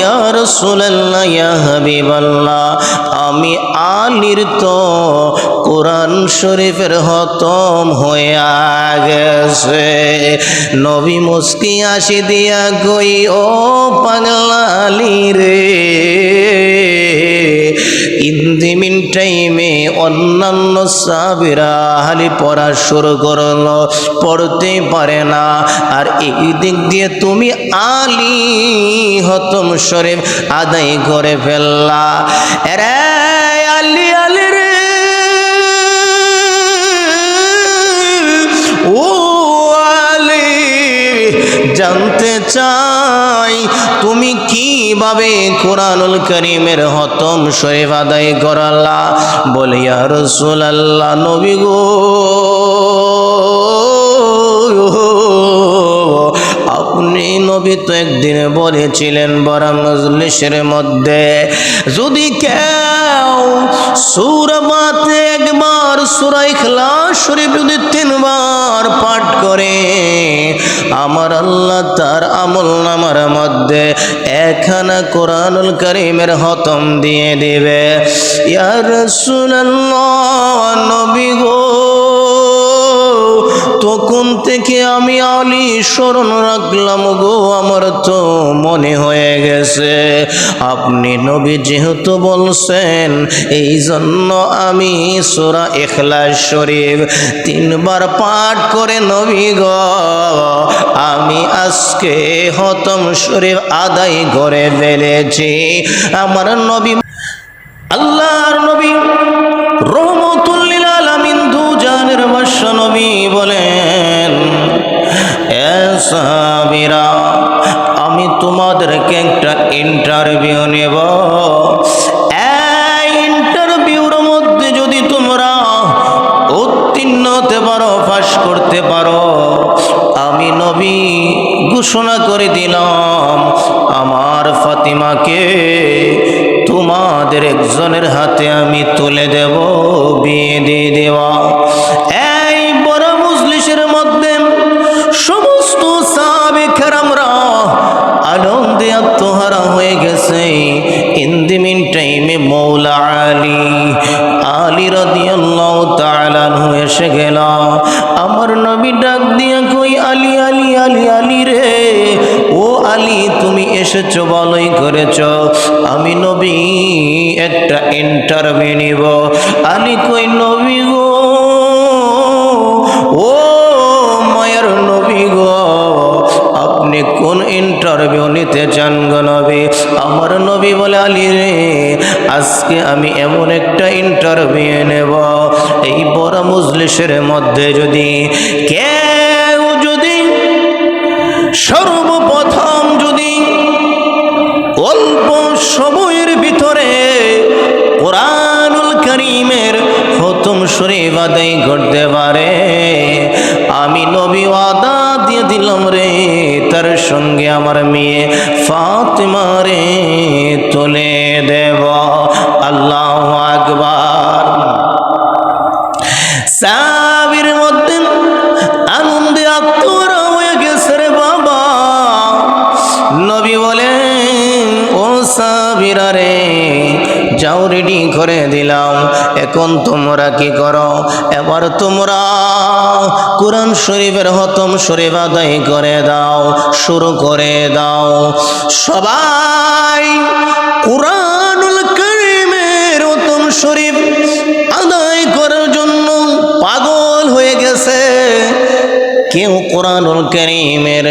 ইয়া রাসূলুল্লাহ, ইয়া হাবিবাল্লাহ, আমি আলীর তো কোরআন শরীফের হতম হয়ে গেছে। নবী মুস্কি আসি দিয়া গই ও পাগলালি রে। ইন্দিমিন টাইমে অন্যান্য সাবিরা হালি পড়া শুরু করল, পড়তে পারে না। আর এই দিক দিয়ে তুমি আলী হতম শরীফ আদায় করে ফেললা। রে কীভাবে কোরআনুল করিমের হতম শরীফ আদায় করাল্লা বলিয়া রসুল আল্লাহ নবী গো। আপনি নবী তো একদিন বলেছিলেন বড় মজলিসের মধ্যে যদি কেউ সুরবাতে একবার সুরা ইখলাস শরীফ যদি তিনবার পাঠ করে, আমার আল্লাহ তার আমল নামার মধ্যে একখানা কোরআনুল করিমের হতম দিয়ে দিবে। ইয়ার রাসূলুল্লাহ, নবী গো তখন থেকে আমি আলী স্মরণ রাখলাম গো? আমার তো মনে হয়ে গেছে। আপনি নবী যেহেতু বলছেন এই জন্য আমি সোরা এখলাস শরীফ তিনবার পাঠ করে নবী গ, আমি আজকে হতম শরীফ আদায় করে ফেলেছি। আমার নবী আল্লাহর ফাতিমাকে তোমাদের একজনের হাতে আমি তুলে দেব, বিয়ে দিয়ে দেওয়া এই বড় মুজলিসের মধ্যে সমস্ত সাবেকের আমরা আনন্দে আত্মহারা হয়ে গেছে। ইন দি মিন টাইমে মৌলা আলী আলী রাদিয়াল্লাহু তাআলা এসে গেল। আমার নবী ডাক দিয়া কই, আলী আলী আলী আলী রে। ও আলী এসেছ, ভালোই করেছ। আমি নবী, একটা ইন্টারভিউ নিব। আলী কই নবী গো? ও মায়ের নবী গো, আপনি কোন ইন্টারভিউ নিতে চান গো নবী? আমার নবী বলে, আলী রে, আজকে আমি এমন একটা ইন্টারভিউ নেব। এই বড় মুজলিসের মধ্যে যদি কেউ যদি সর্বপ্রথম শরীফ আদায় করতে পারে। আমি নবী ওয়াদা দিয়ে দিলাম রে, তার সঙ্গে আমার মেয়ে ফাতেমারে তুলে দেব। আল্লাহ আকবার। সাবির মধ্যে আনন্দে আত্মরা হয়ে গেছে রে বাবা। নবী বলেন, ও সাবিরা রে যাও রেডি করে দিলাম। এখন তোমরা কি করো? এবার তোমরা কোরআন শরীফের হতম শরীফ আদায় করে দাও, শুরু করে দাও। সবাই কোরআনুল করিমের হতম শরীফ কেউ কোরআনুল করিমের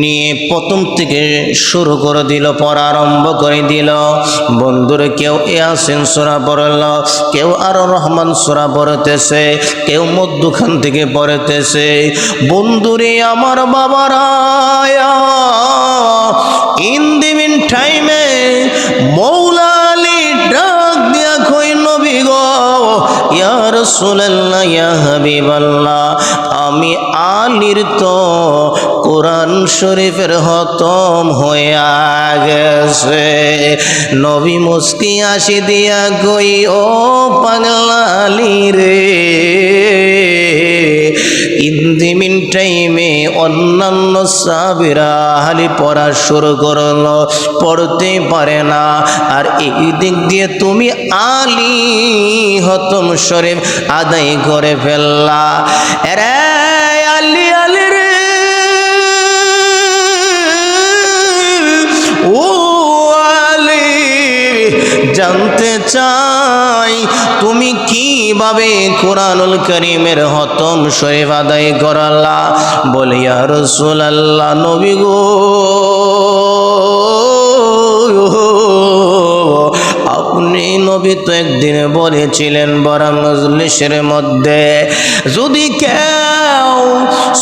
নিয়ে প্রথম থেকে শুরু করে দিল, পড়া আরম্ভ করে দিল। বন্ধুর কেউ ইয়াসিন সোরা পড়ল, কেউ আরও রহমান সোরা পড়তেছে, কেউ মধ্যখান থেকে পড়তেছে। বন্ধুরে, আমার বাবারা ইন দিবিন টাইমে মৌলালি ইয়া রাসূলুল্লাহ, ইয়া হাবিবাল্লাহ, আমি আলীর তো কোরআন শরীফের হতম হইয়া গেছে। নবী মুস্কি আসি দিয়া গই ও পাগলালি রে। ইন্দিমিন টাইমে অন্যান্য সাবিরা হালি পড়া শুরু করল, পড়তে পারে না। আর এই দিক দিয়ে তুমি আলী হতম শরীফ আদায় করে ফেললা। এরে আলী আলী রে। ও আলী, জানতে চাই তুমি কীভাবে কোরআনুল করিমের হতম শরীফ আদায় করাল্লা বলিয়া রসুল আল্লাহ নবী গো। আপনি নবী তো একদিন বলেছিলেন, বড় মজলিসের মধ্যে যদি কেউ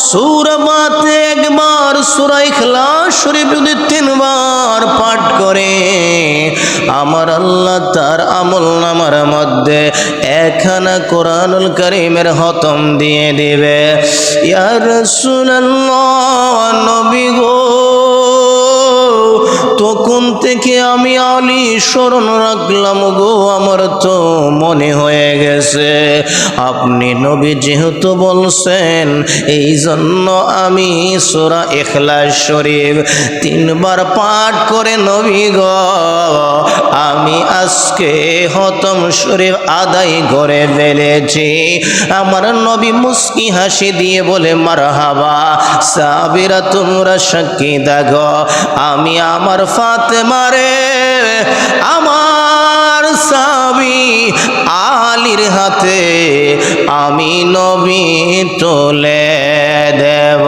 সুরমাতে একবার সুরাই খেলাস শরীফ যদি তিনবার পাঠ করে, আমার আল্লাহ তার আমল নামার মধ্যে একখানা কোরআনুল করিমের হতম দিয়ে দিবে। ইয়ার রাসূলুল্লাহ, নবী গো তখন থেকে আমি আলী স্মরণ রাখলাম গো, আমার তো মনে হয়ে গেছে। আপনি নবী যেহেতু বলছেন এই জন্য আমি সোরা এখলাস শরীফ তিনবার পাঠ করে নবী গ আমি আজকে হতম শরীফ আদায় করে ফেলেছি। আমার নবী মুস্কি হাসি দিয়ে বলে, মারহাবা, সাবিরা, তোমরা সাক্ষী দেখো, আমি আমার ফাতেমারে আমার সাবি আলীর হাতে আমি নবী তোলে দেব।